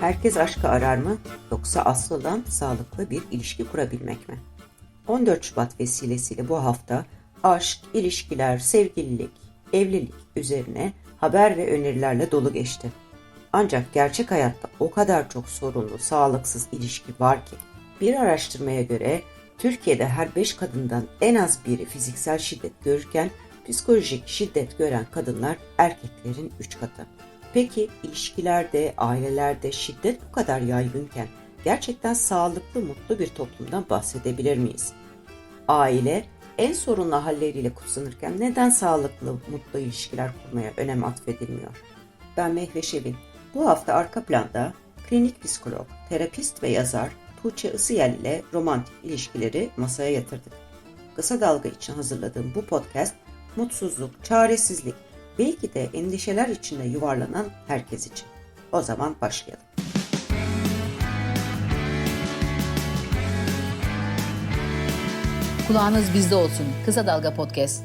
Herkes aşkı arar mı yoksa asıl olan sağlıklı bir ilişki kurabilmek mi? 14 Şubat vesilesiyle bu hafta aşk, ilişkiler, sevgililik, evlilik üzerine haber ve önerilerle dolu geçti. Ancak gerçek hayatta o kadar çok sorunlu, sağlıksız ilişki var ki bir araştırmaya göre Türkiye'de her 5 kadından en az biri fiziksel şiddet görürken psikolojik şiddet gören kadınlar erkeklerin 3 katı. Peki ilişkilerde, ailelerde şiddet bu kadar yaygınken gerçekten sağlıklı, mutlu bir toplumdan bahsedebilir miyiz? Aile en sorunlu halleriyle kutsanırken neden sağlıklı, mutlu ilişkiler kurmaya önem atfedilmiyor? Ben Mehve Şevin. Bu hafta arka planda klinik psikolog, terapist ve yazar Tuğçe Isıyel ile romantik ilişkileri masaya yatırdık. Kısa Dalga için hazırladığım bu podcast mutsuzluk, çaresizlik, belki de endişeler içinde yuvarlanan herkes için. O zaman başlayalım. Kulağınız bizde olsun. Kısa Dalga Podcast.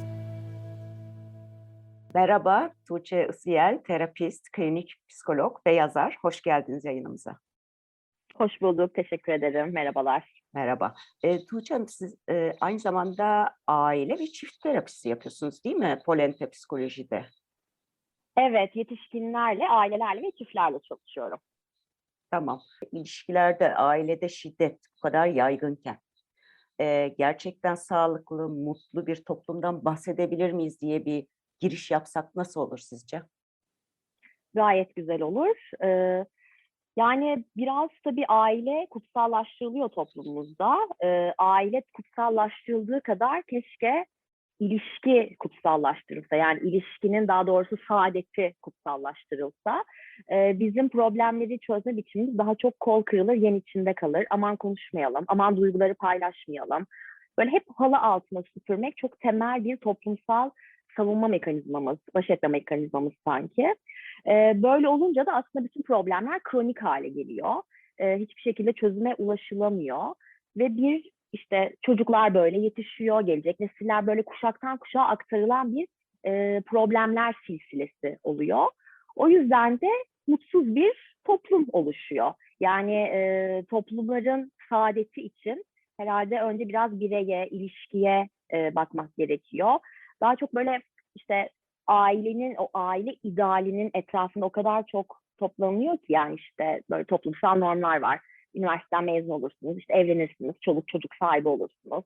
Merhaba, Tuğçe Isıyel, terapist, klinik psikolog ve yazar. Hoş geldiniz yayınımıza. Hoş bulduk, teşekkür ederim. Merhabalar. Merhaba. E, Tuğçe Hanım, siz e, aynı zamanda aile ve çift terapisi yapıyorsunuz değil mi? Polente psikolojide. Evet, yetişkinlerle, ailelerle ve çiftlerle çalışıyorum. Tamam. İlişkilerde, ailede şiddet bu kadar yaygınken e, gerçekten sağlıklı, mutlu bir toplumdan bahsedebilir miyiz diye bir giriş yapsak nasıl olur sizce? Gayet güzel olur. Ee, yani biraz tabii aile kutsallaştırılıyor toplumumuzda. Ee, aile kutsallaştırıldığı kadar keşke ilişki kutsallaştırılsa. Yani ilişkinin daha doğrusu saadeti kutsallaştırılsa. Ee, bizim problemleri çözme biçimimiz daha çok kol kırılır, yen içinde kalır. Aman konuşmayalım, aman duyguları paylaşmayalım. Böyle hep halı altına süpürmek çok temel bir toplumsal savunma mekanizmamız, baş etme mekanizmamız sanki. Ee, böyle olunca da aslında bütün problemler kronik hale geliyor. Ee, hiçbir şekilde çözüme ulaşılamıyor. Ve bir işte çocuklar böyle yetişiyor, gelecek nesiller böyle kuşaktan kuşağa aktarılan bir e, problemler silsilesi oluyor. O yüzden de mutsuz bir toplum oluşuyor. Yani e, toplumların saadeti için herhalde önce biraz bireye, ilişkiye e, bakmak gerekiyor. Daha çok böyle işte ailenin, o aile idealinin etrafında o kadar çok toplanıyor ki yani işte böyle toplumsal normlar var. Üniversiteden mezun olursunuz, işte evlenirsiniz, çoluk çocuk sahibi olursunuz.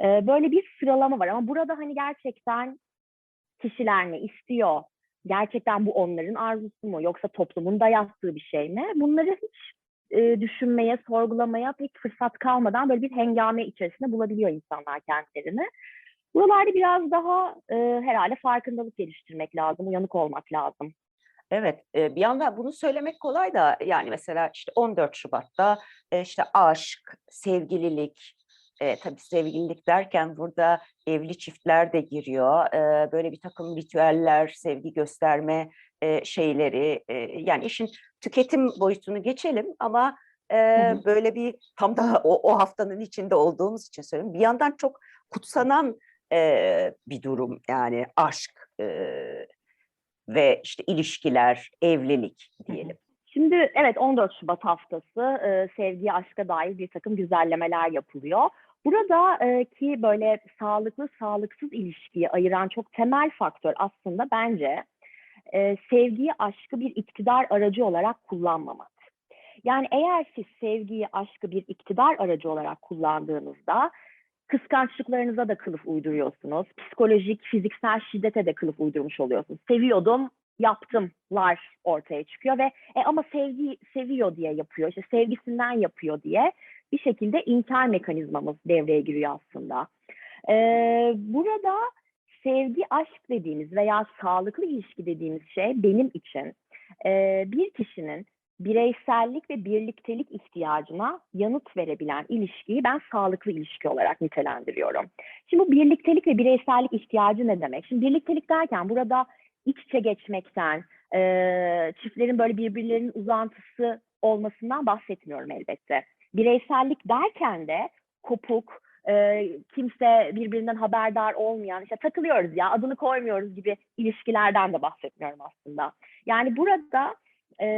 Ee, böyle bir sıralama var ama burada hani gerçekten kişiler ne istiyor? Gerçekten bu onların arzusu mu? Yoksa toplumun dayattığı bir şey mi? Bunları hiç e, düşünmeye, sorgulamaya pek fırsat kalmadan böyle bir hengame içerisinde bulabiliyor insanlar kendilerini. Buralarda biraz daha e, herhalde farkındalık geliştirmek lazım, uyanık olmak lazım. Evet, bir yandan bunu söylemek kolay da yani mesela işte 14 Şubat'ta işte aşk, sevgililik, e, tabii sevgililik derken burada evli çiftler de giriyor. E, böyle bir takım ritüeller, sevgi gösterme e, şeyleri, e, yani işin tüketim boyutunu geçelim ama e, Hı hı. böyle bir tam da o, o haftanın içinde olduğumuz için söylüyorum. Bir yandan çok kutsanan e, bir durum yani aşk e, ve işte ilişkiler, evlilik diyelim. Şimdi evet 14 Şubat haftası e, sevgiye, aşka dair bir takım güzellemeler yapılıyor. Burada e, ki böyle sağlıklı, sağlıksız ilişkiyi ayıran çok temel faktör aslında bence e, sevgiyi, aşkı bir iktidar aracı olarak kullanmamak. Yani eğer siz sevgiyi, aşkı bir iktidar aracı olarak kullandığınızda kıskançlıklarınıza da kılıf uyduruyorsunuz. Psikolojik, fiziksel şiddete de kılıf uydurmuş oluyorsunuz. Seviyordum, yaptımlar ortaya çıkıyor ve e, ama sevgi seviyor diye yapıyor, işte sevgisinden yapıyor diye bir şekilde inkar mekanizmamız devreye giriyor aslında. Ee, burada sevgi, aşk dediğimiz veya sağlıklı ilişki dediğimiz şey benim için e, bir kişinin bireysellik ve birliktelik ihtiyacına yanıt verebilen ilişkiyi ben sağlıklı ilişki olarak nitelendiriyorum. Şimdi bu birliktelik ve bireysellik ihtiyacı ne demek? Şimdi birliktelik derken burada iç içe geçmekten, e, çiftlerin böyle birbirlerinin uzantısı olmasından bahsetmiyorum elbette. Bireysellik derken de kopuk, e, kimse birbirinden haberdar olmayan, işte takılıyoruz ya adını koymuyoruz gibi ilişkilerden de bahsetmiyorum aslında. Yani burada e,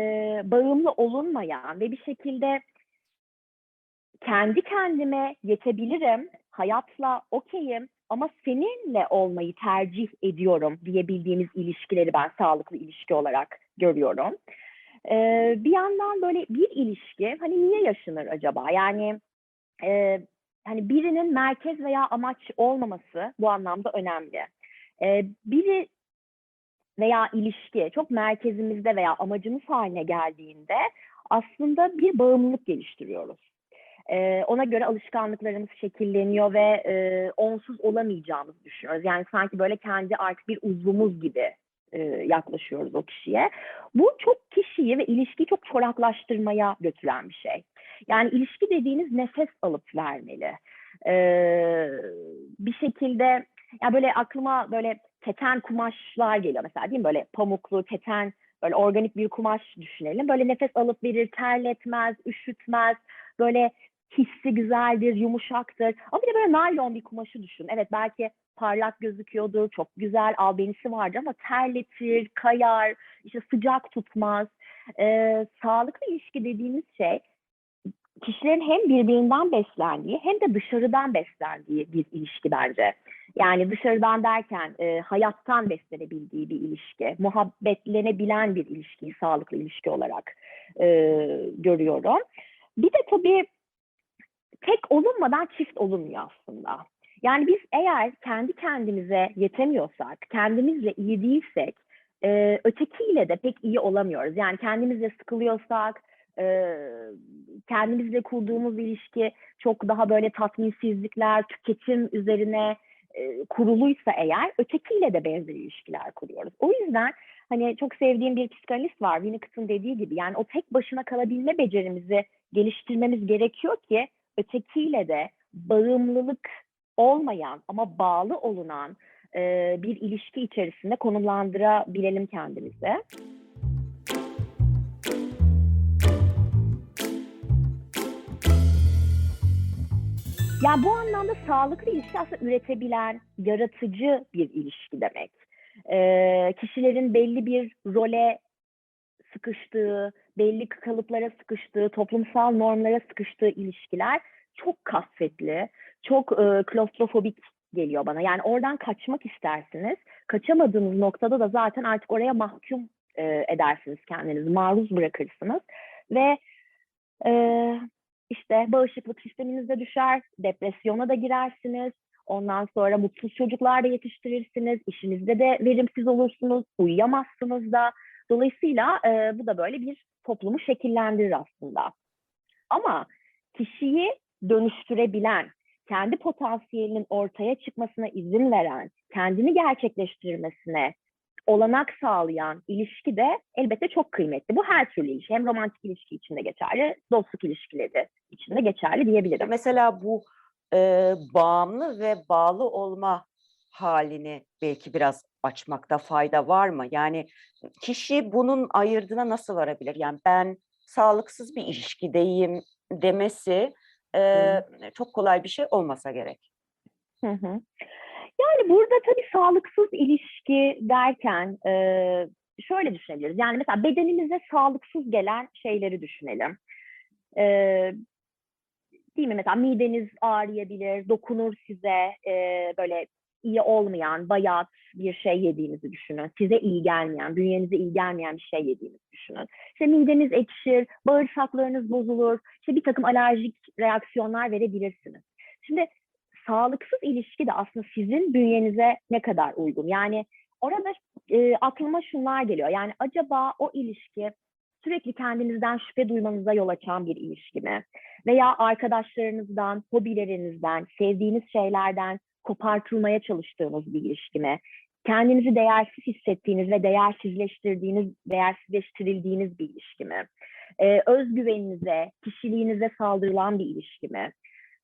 bağımlı olunmayan ve bir şekilde kendi kendime yetebilirim, hayatla okeyim ama seninle olmayı tercih ediyorum diyebildiğimiz ilişkileri ben sağlıklı ilişki olarak görüyorum. Ee, bir yandan böyle bir ilişki hani niye yaşanır acaba? Yani e, hani birinin merkez veya amaç olmaması bu anlamda önemli. Ee, biri veya ilişki çok merkezimizde veya amacımız haline geldiğinde aslında bir bağımlılık geliştiriyoruz. Ee, ona göre alışkanlıklarımız şekilleniyor ve e, onsuz olamayacağımızı düşünüyoruz. Yani sanki böyle kendi artık bir uzvumuz gibi e, yaklaşıyoruz o kişiye. Bu çok kişiyi ve ilişkiyi çok çoraklaştırmaya götüren bir şey. Yani ilişki dediğiniz nefes alıp vermeli. Ee, bir şekilde ya böyle aklıma böyle keten kumaşlar geliyor mesela değil mi? Böyle pamuklu, keten, böyle organik bir kumaş düşünelim. Böyle nefes alıp verir, terletmez, üşütmez. Böyle hissi güzeldir, yumuşaktır. Ama bir de böyle naylon bir kumaşı düşün. Evet belki parlak gözüküyordur, çok güzel albenisi vardır ama terletir, kayar, işte sıcak tutmaz. Ee, sağlıklı ilişki dediğimiz şey kişilerin hem birbirinden beslendiği hem de dışarıdan beslendiği bir ilişki bence. Yani dışarıdan derken e, hayattan beslenebildiği bir ilişki, muhabbetlenebilen bir ilişkiyi sağlıklı ilişki olarak e, görüyorum. Bir de tabii tek olunmadan çift olunmuyor aslında. Yani biz eğer kendi kendimize yetemiyorsak, kendimizle iyi değilsek, e, ötekiyle de pek iyi olamıyoruz. Yani kendimizle sıkılıyorsak, e, kendimizle kurduğumuz ilişki çok daha böyle tatminsizlikler, tüketim üzerine e, kuruluysa eğer ötekiyle de benzer ilişkiler kuruyoruz. O yüzden hani çok sevdiğim bir psikanalist var Winnicott'ın dediği gibi yani o tek başına kalabilme becerimizi geliştirmemiz gerekiyor ki ötekiyle de bağımlılık olmayan ama bağlı olunan e, bir ilişki içerisinde konumlandırabilelim kendimizi. Yani bu anlamda sağlıklı ilişki aslında üretebilen, yaratıcı bir ilişki demek. Ee, kişilerin belli bir role sıkıştığı, belli kalıplara sıkıştığı, toplumsal normlara sıkıştığı ilişkiler çok kasvetli, çok e, klostrofobik geliyor bana. Yani oradan kaçmak istersiniz. Kaçamadığınız noktada da zaten artık oraya mahkum e, edersiniz kendinizi, maruz bırakırsınız. Ve e, işte bağışıklık sisteminizde düşer, depresyona da girersiniz. Ondan sonra mutsuz çocuklar da yetiştirirsiniz. İşinizde de verimsiz olursunuz, uyuyamazsınız da. Dolayısıyla e, bu da böyle bir toplumu şekillendirir aslında. Ama kişiyi dönüştürebilen, kendi potansiyelinin ortaya çıkmasına izin veren, kendini gerçekleştirmesine olanak sağlayan ilişki de elbette çok kıymetli. Bu her türlü ilişki. Hem romantik ilişki içinde geçerli, dostluk ilişkileri içinde geçerli diyebilirim. Mesela bu e, bağımlı ve bağlı olma halini belki biraz açmakta fayda var mı? Yani kişi bunun ayırdına nasıl varabilir? Yani ben sağlıksız bir ilişkideyim demesi e, çok kolay bir şey olmasa gerek. Hı hı. Yani burada tabii sağlıksız ilişki derken e, şöyle düşünebiliriz. Yani mesela bedenimize sağlıksız gelen şeyleri düşünelim. E, değil mi? Mesela mideniz ağrıyabilir, dokunur size e, böyle iyi olmayan, bayat bir şey yediğinizi düşünün. Size iyi gelmeyen, bünyenize iyi gelmeyen bir şey yediğinizi düşünün. İşte mideniz ekşir, bağırsaklarınız bozulur, işte bir takım alerjik reaksiyonlar verebilirsiniz. Şimdi sağlıksız ilişki de aslında sizin bünyenize ne kadar uygun? Yani orada e, aklıma şunlar geliyor. Yani acaba o ilişki sürekli kendinizden şüphe duymanıza yol açan bir ilişki mi? Veya arkadaşlarınızdan, hobilerinizden, sevdiğiniz şeylerden kopartılmaya çalıştığınız bir ilişki mi? Kendinizi değersiz hissettiğiniz ve değersizleştirdiğiniz, değersizleştirildiğiniz bir ilişki mi? Ee, özgüveninize, kişiliğinize saldırılan bir ilişki mi?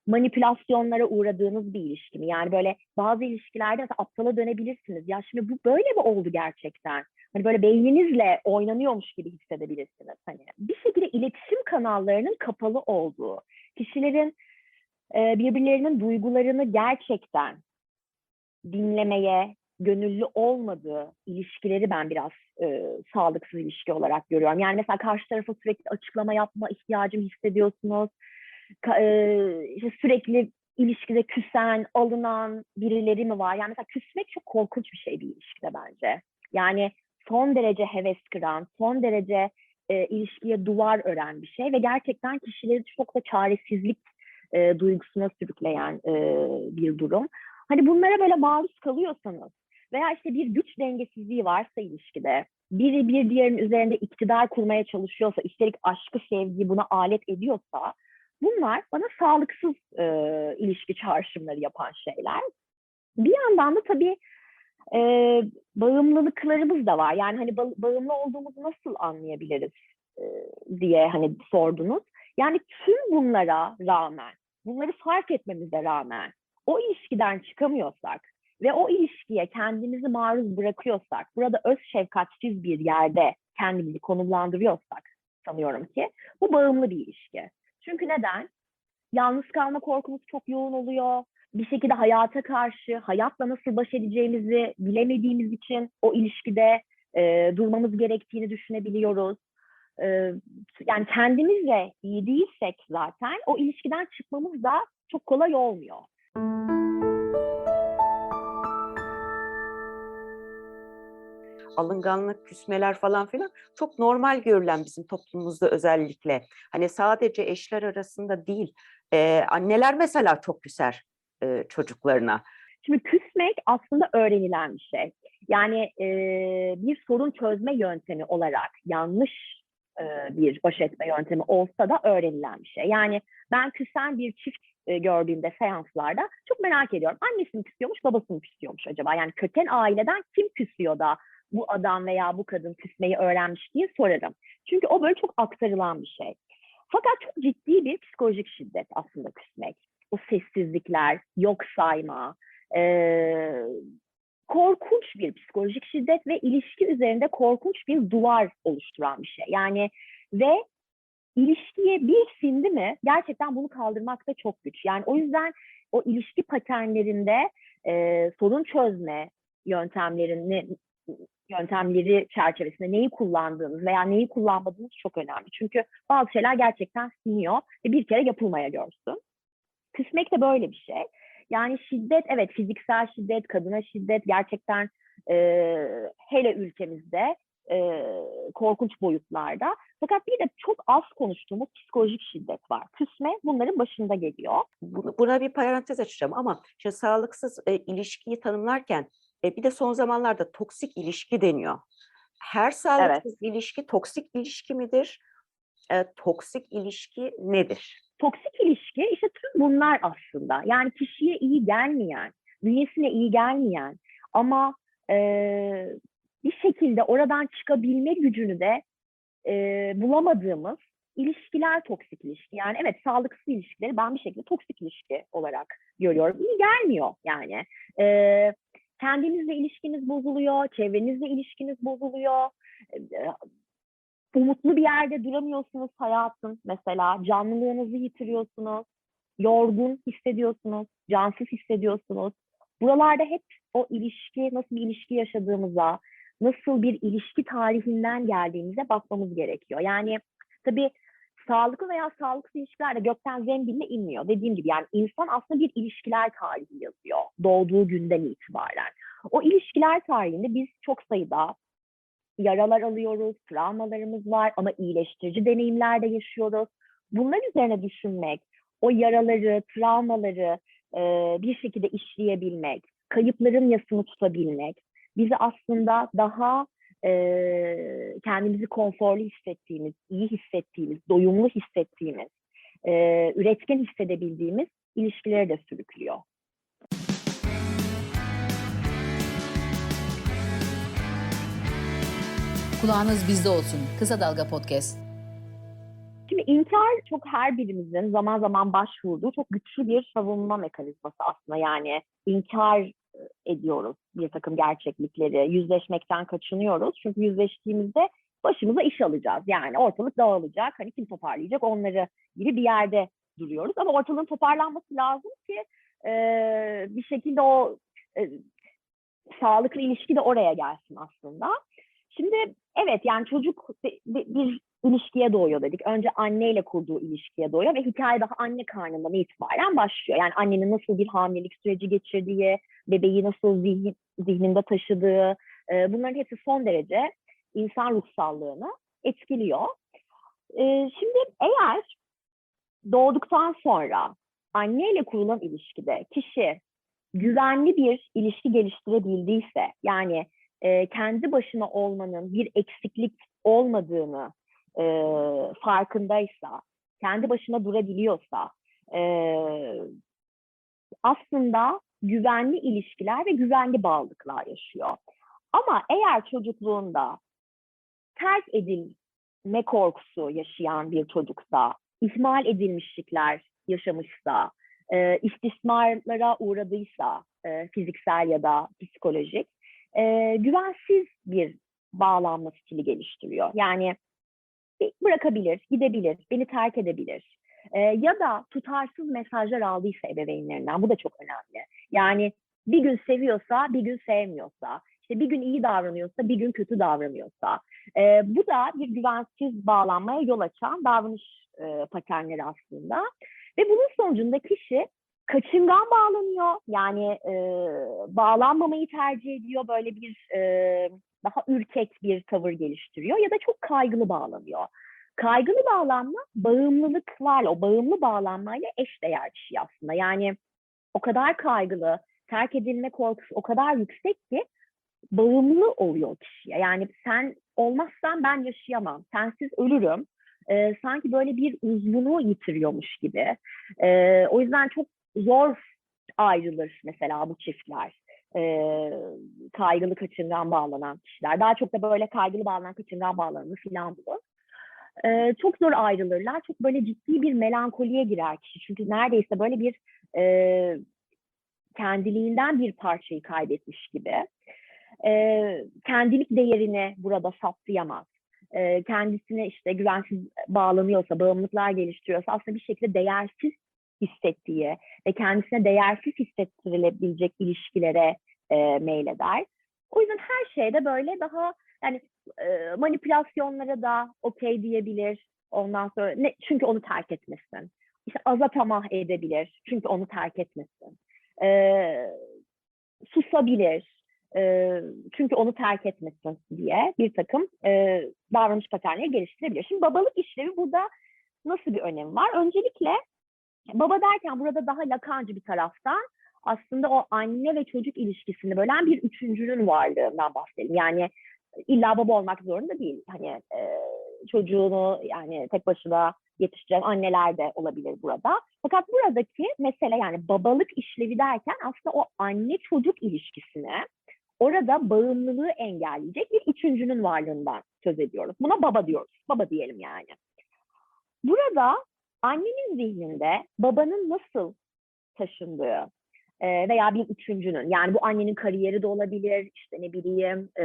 Manipülasyonlara uğradığınız bir ilişki mi? Yani böyle bazı ilişkilerde mesela aptala dönebilirsiniz. Ya şimdi bu böyle mi oldu gerçekten? Hani böyle beyninizle oynanıyormuş gibi hissedebilirsiniz. Hani bir şekilde iletişim kanallarının kapalı olduğu, kişilerin e, birbirlerinin duygularını gerçekten dinlemeye, gönüllü olmadığı ilişkileri ben biraz e, sağlıksız ilişki olarak görüyorum. Yani mesela karşı tarafa sürekli açıklama yapma ihtiyacını hissediyorsunuz. E, işte sürekli ilişkide küsen, alınan birileri mi var? Yani mesela küsmek çok korkunç bir şey bir ilişkide bence. Yani son derece heves kıran, son derece e, ilişkiye duvar ören bir şey ve gerçekten kişileri çok da çaresizlik e, duygusuna sürükleyen e, bir durum. Hani bunlara böyle maruz kalıyorsanız veya işte bir güç dengesizliği varsa ilişkide, biri bir diğerinin üzerinde iktidar kurmaya çalışıyorsa, üstelik aşkı, sevgiyi buna alet ediyorsa, bunlar bana sağlıksız e, ilişki çağrışımları yapan şeyler. Bir yandan da tabii e, bağımlılıklarımız da var. Yani hani ba- bağımlı olduğumuzu nasıl anlayabiliriz e, diye hani sordunuz. Yani tüm bunlara rağmen, bunları fark etmemize rağmen o ilişkiden çıkamıyorsak ve o ilişkiye kendimizi maruz bırakıyorsak, burada öz şefkatsiz bir yerde kendimizi konumlandırıyorsak sanıyorum ki bu bağımlı bir ilişki. Çünkü neden? Yalnız kalma korkumuz çok yoğun oluyor. Bir şekilde hayata karşı, hayatla nasıl baş edeceğimizi bilemediğimiz için o ilişkide e, durmamız gerektiğini düşünebiliyoruz. E, yani kendimizle iyi değilsek zaten o ilişkiden çıkmamız da çok kolay olmuyor. Alınganlık, küsmeler falan filan çok normal görülen bizim toplumumuzda özellikle. Hani sadece eşler arasında değil, e, anneler mesela çok küser e, çocuklarına. Şimdi küsmek aslında öğrenilen bir şey. Yani e, bir sorun çözme yöntemi olarak yanlış e, bir baş etme yöntemi olsa da öğrenilen bir şey. Yani ben küsen bir çift gördüğümde seanslarda çok merak ediyorum. Annesi mi küsüyormuş, babası küsüyormuş acaba? Yani köken aileden kim küsüyor da bu adam veya bu kadın küsmeyi öğrenmiş diye sorarım. Çünkü o böyle çok aktarılan bir şey. Fakat çok ciddi bir psikolojik şiddet aslında küsmek. O sessizlikler, yok sayma, e, korkunç bir psikolojik şiddet ve ilişki üzerinde korkunç bir duvar oluşturan bir şey. Yani ve ilişkiye bir sindi mi gerçekten bunu kaldırmak da çok güç. Yani o yüzden o ilişki paternlerinde e, sorun çözme yöntemlerini yöntemleri çerçevesinde neyi kullandığınız veya neyi kullanmadığınız çok önemli. Çünkü bazı şeyler gerçekten siniyor ve bir kere yapılmaya görsün. Küsmek de böyle bir şey. Yani şiddet, evet fiziksel şiddet, kadına şiddet gerçekten e, hele ülkemizde e, korkunç boyutlarda. Fakat bir de çok az konuştuğumuz psikolojik şiddet var. Küsme bunların başında geliyor. Bu- Buna bir parantez açacağım ama şimdi sağlıksız e, ilişkiyi tanımlarken e, bir de son zamanlarda toksik ilişki deniyor. Her sağlıksız ilişki toksik ilişki midir? E, toksik ilişki nedir? Toksik ilişki işte tüm bunlar aslında. Yani kişiye iyi gelmeyen, bünyesine iyi gelmeyen ama e, bir şekilde oradan çıkabilme gücünü de e, bulamadığımız ilişkiler toksik ilişki. Yani evet sağlıksız ilişkileri ben bir şekilde toksik ilişki olarak görüyorum. İyi gelmiyor yani. E, kendinizle ilişkiniz bozuluyor, çevrenizle ilişkiniz bozuluyor. Umutlu bir yerde duramıyorsunuz hayatın mesela. Canlılığınızı yitiriyorsunuz. Yorgun hissediyorsunuz. Cansız hissediyorsunuz. Buralarda hep o ilişki, nasıl bir ilişki yaşadığımıza, nasıl bir ilişki tarihinden geldiğimize bakmamız gerekiyor. Yani tabii sağlıklı veya sağlıksız ilişkiler de gökten zembille inmiyor. Dediğim gibi yani insan aslında bir ilişkiler tarihi yazıyor doğduğu günden itibaren. O ilişkiler tarihinde biz çok sayıda yaralar alıyoruz, travmalarımız var ama iyileştirici deneyimler de yaşıyoruz. Bunlar üzerine düşünmek, o yaraları, travmaları e, bir şekilde işleyebilmek, kayıpların yasını tutabilmek bizi aslında daha e, kendimizi konforlu hissettiğimiz, iyi hissettiğimiz, doyumlu hissettiğimiz, e, üretken hissedebildiğimiz ilişkilere de sürüklüyor. Kulağınız bizde olsun. Kısa Dalga Podcast. Şimdi inkar çok her birimizin zaman zaman başvurduğu çok güçlü bir savunma mekanizması aslında. Yani inkar e, ediyoruz bir takım gerçeklikleri, yüzleşmekten kaçınıyoruz. Çünkü yüzleştiğimizde başımıza iş alacağız. Yani ortalık dağılacak, hani kim toparlayacak onları gibi bir yerde duruyoruz. Ama ortalığın toparlanması lazım ki e, bir şekilde o e, sağlıklı ilişki de oraya gelsin aslında. Şimdi evet yani çocuk bir, ilişkiye doğuyor dedik. Önce anneyle kurduğu ilişkiye doğuyor ve hikaye daha anne karnından itibaren başlıyor. Yani annenin nasıl bir hamilelik süreci geçirdiği, bebeği nasıl zihin, zihninde taşıdığı, e, bunların hepsi son derece insan ruhsallığını etkiliyor. E, şimdi eğer doğduktan sonra anneyle kurulan ilişkide kişi güvenli bir ilişki geliştirebildiyse, yani e, kendi başına olmanın bir eksiklik olmadığını e, farkındaysa, kendi başına durabiliyorsa, e, aslında güvenli ilişkiler ve güvenli bağlılıklar yaşıyor. Ama eğer çocukluğunda terk edilme korkusu yaşayan bir çocuksa, ihmal edilmişlikler yaşamışsa, e, istismarlara uğradıysa e, fiziksel ya da psikolojik, e, güvensiz bir bağlanma stili geliştiriyor. Yani bırakabilir, gidebilir, beni terk edebilir. E, ya da tutarsız mesajlar aldıysa ebeveynlerinden, bu da çok önemli. Yani bir gün seviyorsa, bir gün sevmiyorsa, işte bir gün iyi davranıyorsa, bir gün kötü davranıyorsa. E, bu da bir güvensiz bağlanmaya yol açan davranış e, paternleri aslında. Ve bunun sonucunda kişi kaçıngan bağlanıyor. Yani e, bağlanmamayı tercih ediyor. Böyle bir e, daha ürkek bir tavır geliştiriyor ya da çok kaygılı bağlanıyor. Kaygılı bağlanma bağımlılıklarla, o bağımlı bağlanmayla eşdeğer bir şey aslında. Yani o kadar kaygılı, terk edilme korkusu o kadar yüksek ki bağımlı oluyor kişiye. Yani sen olmazsan ben yaşayamam, sensiz ölürüm. Ee, sanki böyle bir uzvunu yitiriyormuş gibi. Ee, o yüzden çok zor ayrılır mesela bu çiftler. Ee, kaygılı kaçıngan bağlanan kişiler. Daha çok da böyle kaygılı bağlanan kaçıngan bağlananı filan bu. Ee, çok zor ayrılırlar. Çok böyle ciddi bir melankoliye girer kişi. Çünkü neredeyse böyle bir e, kendiliğinden bir parçayı kaybetmiş gibi. E, kendilik değerini burada saptayamaz. E, kendisine işte güvensiz bağlanıyorsa, bağımlılıklar geliştiriyorsa aslında bir şekilde değersiz hissettiği ve kendisine değersiz hissettirilebilecek ilişkilere e, meyleder. O yüzden her şeyde böyle daha yani e, manipülasyonlara da okey diyebilir. Ondan sonra ne, çünkü onu terk etmesin. İşte aza tamah edebilir. Çünkü onu terk etmesin. E, susabilir. E, çünkü onu terk etmesin diye bir takım e, davranış paternleri geliştirebilir. Şimdi babalık işlevi burada nasıl bir önemi var? Öncelikle baba derken burada daha lakancı bir taraftan aslında o anne ve çocuk ilişkisini bölen bir üçüncünün varlığından bahsedelim. Yani illa baba olmak zorunda değil. Hani e, çocuğunu yani tek başına yetiştiren anneler de olabilir burada. Fakat buradaki mesele yani babalık işlevi derken aslında o anne çocuk ilişkisine orada bağımlılığı engelleyecek bir üçüncünün varlığından söz ediyoruz. Buna baba diyoruz. Baba diyelim yani. Burada annenin zihninde babanın nasıl taşındığı e, veya bir üçüncünün yani bu annenin kariyeri de olabilir, işte ne bileyim e,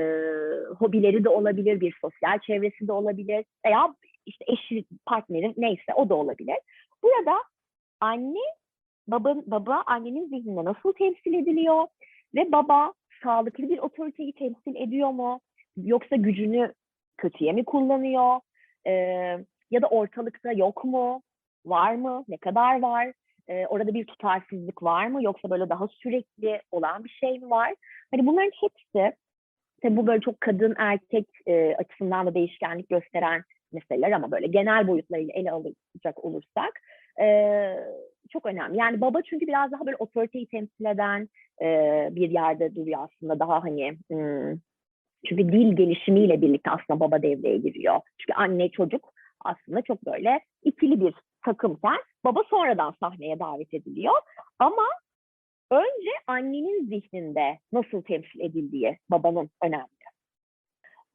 hobileri de olabilir, bir sosyal çevresi de olabilir veya işte eşi, partneri neyse o da olabilir. Burada anne baba, baba annenin zihninde nasıl temsil ediliyor ve baba sağlıklı bir otoriteyi temsil ediyor mu? Yoksa gücünü kötüye mi kullanıyor? Ee, ya da ortalıkta yok mu? Var mı? Ne kadar var? Ee, orada bir tutarsızlık var mı? Yoksa böyle daha sürekli olan bir şey mi var? Hani bunların hepsi tabi bu böyle çok kadın erkek e, açısından da değişkenlik gösteren meseleler ama böyle genel boyutlarıyla ele alacak olursak e, çok önemli. Yani baba çünkü biraz daha böyle otoriteyi temsil eden e, bir yerde duruyor aslında daha hani hmm, çünkü dil gelişimiyle birlikte aslında baba devreye giriyor. Çünkü anne çocuk aslında çok böyle ikili bir takımken baba sonradan sahneye davet ediliyor. Ama önce annenin zihninde nasıl temsil edildiği babanın önemli.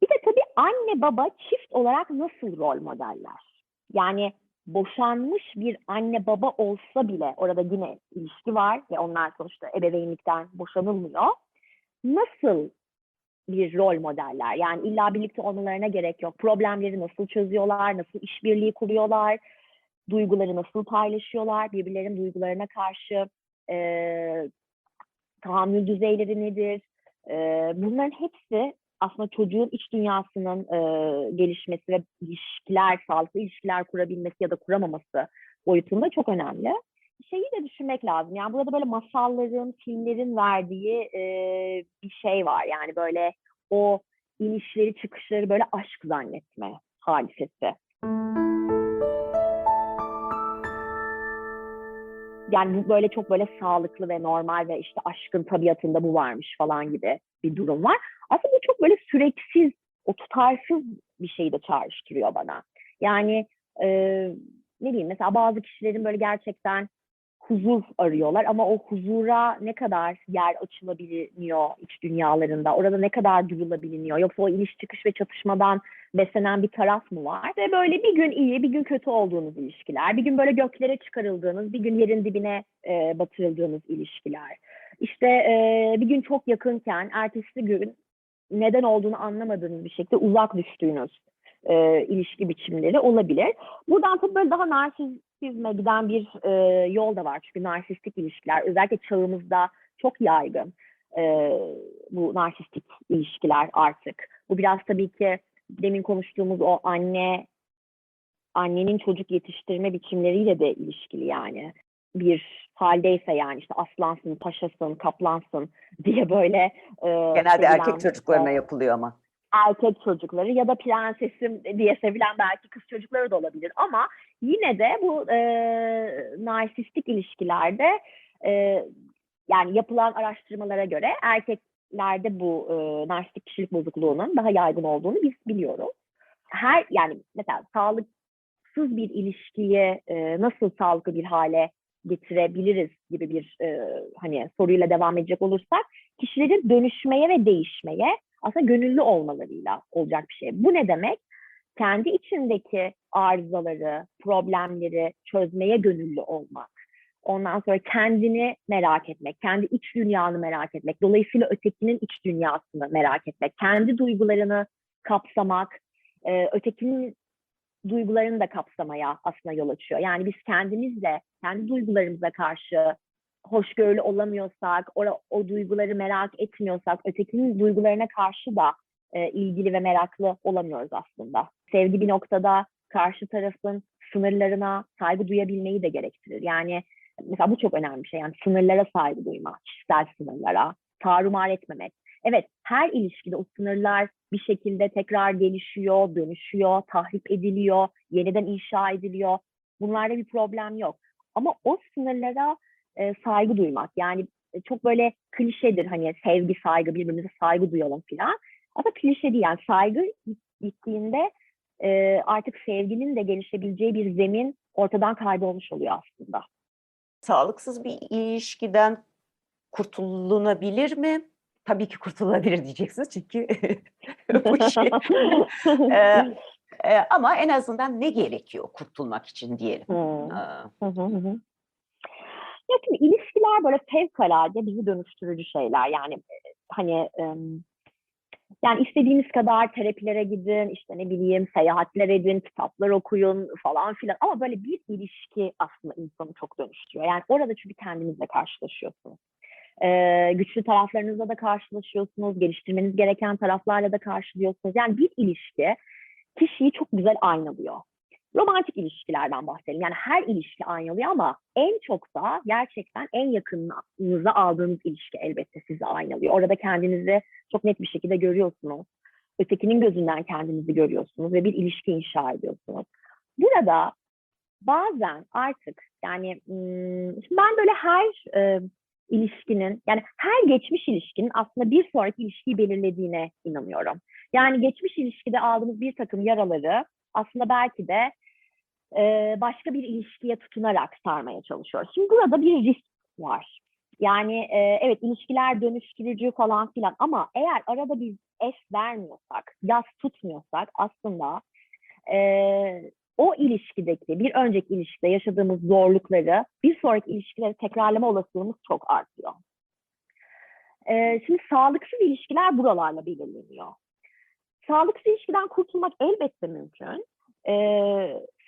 Bir de tabii anne baba çift olarak nasıl rol modeller? Yani boşanmış bir anne baba olsa bile orada yine ilişki var ve onlar sonuçta ebeveynlikten boşanılmıyor. Nasıl bir rol modeller? Yani illa birlikte olmalarına gerek yok. Problemleri nasıl çözüyorlar, nasıl işbirliği kuruyorlar, duyguları nasıl paylaşıyorlar, birbirlerinin duygularına karşı e, tahammül düzeyleri nedir, E, bunların hepsi aslında çocuğun iç dünyasının e, gelişmesi ve ilişkiler, sağlıklı ilişkiler kurabilmesi ya da kuramaması boyutunda çok önemli. Şeyi de düşünmek lazım. Yani burada böyle masalların, filmlerin verdiği e, bir şey var. Yani böyle o inişleri çıkışları böyle aşk zannetme hadisesi. Yani bu böyle çok böyle sağlıklı ve normal ve işte aşkın tabiatında bu varmış falan gibi bir durum var. Aslında bu çok böyle süreksiz, o tutarsız bir şeyi de çağrıştırıyor bana. Yani e, ne bileyim mesela bazı kişilerin böyle gerçekten huzur arıyorlar ama o huzura ne kadar yer açılabiliyor iç dünyalarında, orada ne kadar duyulabiliyor, yoksa o iniş çıkış ve çatışmadan beslenen bir taraf mı var? Ve böyle bir gün iyi, bir gün kötü olduğunuz ilişkiler, bir gün böyle göklere çıkarıldığınız, bir gün yerin dibine e, batırıldığınız ilişkiler. İşte e, bir gün çok yakınken, ertesi gün neden olduğunu anlamadığınız bir şekilde uzak düştüğünüz e, ilişki biçimleri olabilir. Buradan tabii böyle daha narsizme giden bir e, yol da var. Çünkü narsistik ilişkiler özellikle çağımızda çok yaygın e, bu narsistik ilişkiler artık. Bu biraz tabii ki demin konuştuğumuz o anne annenin çocuk yetiştirme biçimleriyle de ilişkili yani. Bir haldeyse yani işte aslansın, paşasın, kaplansın diye böyle e, Genelde sevilen, erkek çocuklarına e, yapılıyor ama. erkek çocukları ya da prensesim diye sevilen belki kız çocukları da olabilir ama yine de bu e, narsistik ilişkilerde e, yani yapılan araştırmalara göre erkeklerde bu e, narsistik kişilik bozukluğunun daha yaygın olduğunu biz biliyoruz. Her yani mesela sağlıksız bir ilişkiyi e, nasıl sağlıklı bir hale getirebiliriz gibi bir e, hani soruyla devam edecek olursak kişilerin dönüşmeye ve değişmeye aslında gönüllü olmalarıyla olacak bir şey. Bu ne demek? Kendi içindeki arızaları, problemleri çözmeye gönüllü olmak. Ondan sonra kendini merak etmek, kendi iç dünyanı merak etmek, dolayısıyla ötekinin iç dünyasını merak etmek, kendi duygularını kapsamak, e, ötekinin duygularını da kapsamaya aslında yol açıyor. Yani biz kendimizle, kendi duygularımıza karşı hoşgörülü olamıyorsak, o, o duyguları merak etmiyorsak, ötekinin duygularına karşı da e, ilgili ve meraklı olamıyoruz aslında. Sevgi bir noktada karşı tarafın sınırlarına saygı duyabilmeyi de gerektirir. Yani mesela bu çok önemli bir şey. Yani sınırlara saygı duymak, kişisel sınırlara, tarumar etmemek. Evet, her ilişkide o sınırlar bir şekilde tekrar gelişiyor, dönüşüyor, tahrip ediliyor, yeniden inşa ediliyor. Bunlarda bir problem yok. Ama o sınırlara e, saygı duymak. Yani e, çok böyle klişedir hani sevgi, saygı, birbirimize saygı duyalım filan. Aslında klişe değil yani saygı gittiğinde e, artık sevginin de gelişebileceği bir zemin ortadan kaybolmuş oluyor aslında. Sağlıksız bir ilişkiden kurtulunabilir mi? Tabii ki kurtulabilir diyeceksiniz çünkü bu şey. Ee, e, ama en azından ne gerekiyor kurtulmak için diyelim. Hmm. Aa, Hı hı hı. hı. Ya şimdi ilişkiler böyle fevkalade bizi dönüştürücü şeyler. Yani e, hani yani istediğiniz kadar terapilere gidin, işte ne bileyim seyahatler edin, kitaplar okuyun falan filan. Ama böyle bir ilişki aslında insanı çok dönüştürüyor. Yani orada çünkü kendinizle karşılaşıyorsunuz. Ee, güçlü taraflarınızla da karşılaşıyorsunuz, geliştirmeniz gereken taraflarla da karşılıyorsunuz. Yani bir ilişki kişiyi çok güzel aynalıyor. Romantik ilişkilerden bahsedelim. Yani her ilişki aynalıyor ama en çok da gerçekten en yakınınıza aldığınız ilişki elbette sizi aynalıyor. Orada kendinizi çok net bir şekilde görüyorsunuz. Ötekinin gözünden kendinizi görüyorsunuz ve bir ilişki inşa ediyorsunuz. Burada bazen artık yani ben böyle her e, ilişkinin yani her geçmiş ilişkinin aslında bir sonraki ilişkiyi belirlediğine inanıyorum. Yani geçmiş ilişkide aldığımız bir takım yaraları aslında belki de başka bir ilişkiye tutunarak sarmaya çalışıyoruz. Şimdi burada bir risk var. Yani evet ilişkiler dönüştürücü falan filan ama eğer arada bir es vermiyorsak, yas tutmuyorsak aslında e, o ilişkideki bir önceki ilişkide yaşadığımız zorlukları bir sonraki ilişkilere tekrarlama olasılığımız çok artıyor. E, şimdi sağlıksız ilişkiler buralarla belirleniyor. Sağlıksız ilişkiden kurtulmak elbette mümkün. E,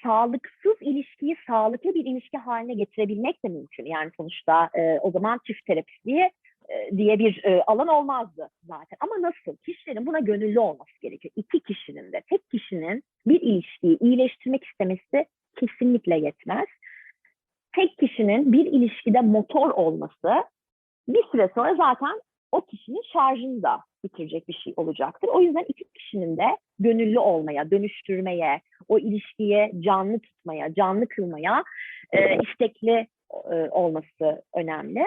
sağlıksız ilişkiyi sağlıklı bir ilişki haline getirebilmek de mümkün. Yani sonuçta e, o zaman çift terapistliği e, e, diye bir e, alan olmazdı zaten. Ama nasıl? Kişilerin buna gönüllü olması gerekiyor. İki kişinin de, tek kişinin bir ilişkiyi iyileştirmek istemesi kesinlikle yetmez. Tek kişinin bir ilişkide motor olması bir süre sonra zaten o kişinin şarjını da bitirecek bir şey olacaktır. O yüzden iki kişinin de gönüllü olmaya, dönüştürmeye, o ilişkiye canlı tutmaya, canlı kılmaya e, istekli e, olması önemli.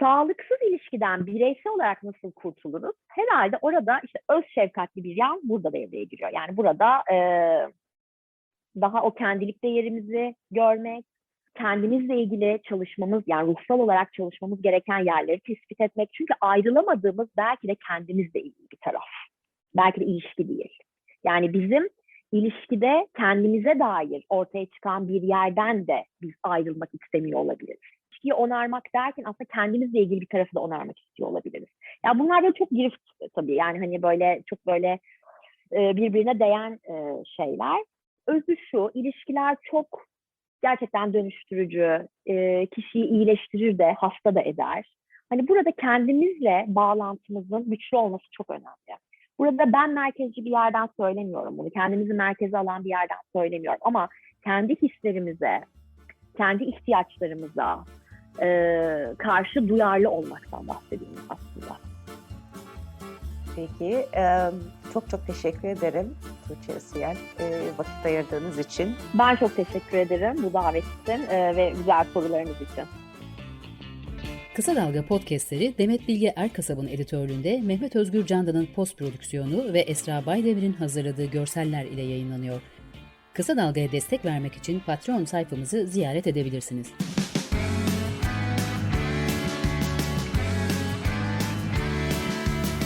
Sağlıksız ilişkiden bireysel olarak nasıl kurtuluruz? Herhalde orada işte öz şefkatli bir yan burada devreye giriyor. Yani burada e, daha o kendilik değerimizi görmek, kendimizle ilgili çalışmamız yani ruhsal olarak çalışmamız gereken yerleri tespit etmek. Çünkü ayrılamadığımız belki de kendimizle ilgili bir taraf. Belki de ilişki değil. Yani bizim ilişkide kendimize dair ortaya çıkan bir yerden de biz ayrılmak istemiyor olabiliriz. İlişkiyi onarmak derken aslında kendimizle ilgili bir tarafı da onarmak istiyor olabiliriz. Ya bunlar da çok girift tabii yani hani böyle çok böyle birbirine değen şeyler. Özü şu, ilişkiler çok gerçekten dönüştürücü, e, kişiyi iyileştirir de, hasta da eder. Hani burada kendimizle bağlantımızın güçlü olması çok önemli. Burada ben merkezci bir yerden söylemiyorum bunu. Kendimizi merkeze alan bir yerden söylemiyorum. Ama kendi hislerimize, kendi ihtiyaçlarımıza e, karşı duyarlı olmaktan bahsediyorum aslında. Peki, e, çok çok teşekkür ederim Tuğçe Siyel e, vakit ayırdığınız için. Ben çok teşekkür ederim bu davet için e, ve güzel sorularınız için. Kısa Dalga podcastleri Demet Bilge Erkasab'ın editörlüğünde Mehmet Özgür Candan'ın post prodüksiyonu ve Esra Baydemir'in hazırladığı görseller ile yayınlanıyor. Kısa Dalga'ya destek vermek için Patreon sayfamızı ziyaret edebilirsiniz.